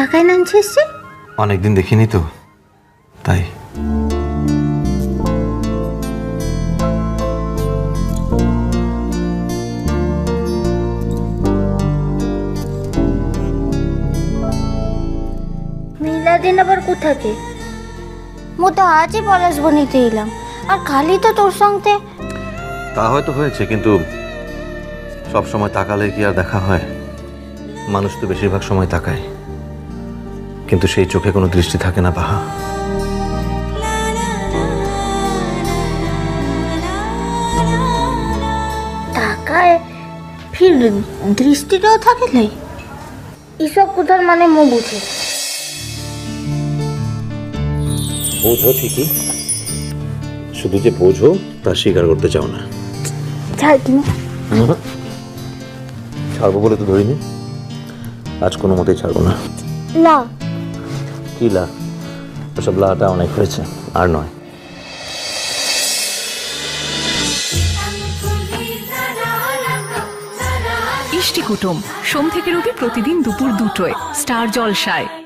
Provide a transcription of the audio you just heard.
টাকায় নানছে এসছে অনেকদিন দেখিনি তো তাই। মিলাদিন আবার কোথাকে মো তো আজই পলাশ বনিতে এলাম আর খালি তো তোর সঙ্গে। তা হয়তো হয়েছে কিন্তু সব সময় তাকালে কি আর দেখা হয়? মানুষ তো বেশিরভাগ সময় তাকায়। কিন্তু সেই চোখে কোনো দৃষ্টি থাকে না বাহা। টাকায় ফির দৃষ্টিটাও থাকে নাই? এসব কোথার মানে মো বুঝে? বোঝো ঠিকই। শুধু যে বোঝো তা স্বীকার করতে চাও না। ছাড় কিনা ছাড়বো বলে তো ধরিনি। আজ কোনো মতেই ছাড়বো না। না। কি লা ওসব লাটা অনেক হয়েছে, আর নয়। ইষ্টি কুটুম, সোম থেকে রবি প্রতিদিন দুপুর দুটোয়, স্টার জলসায়।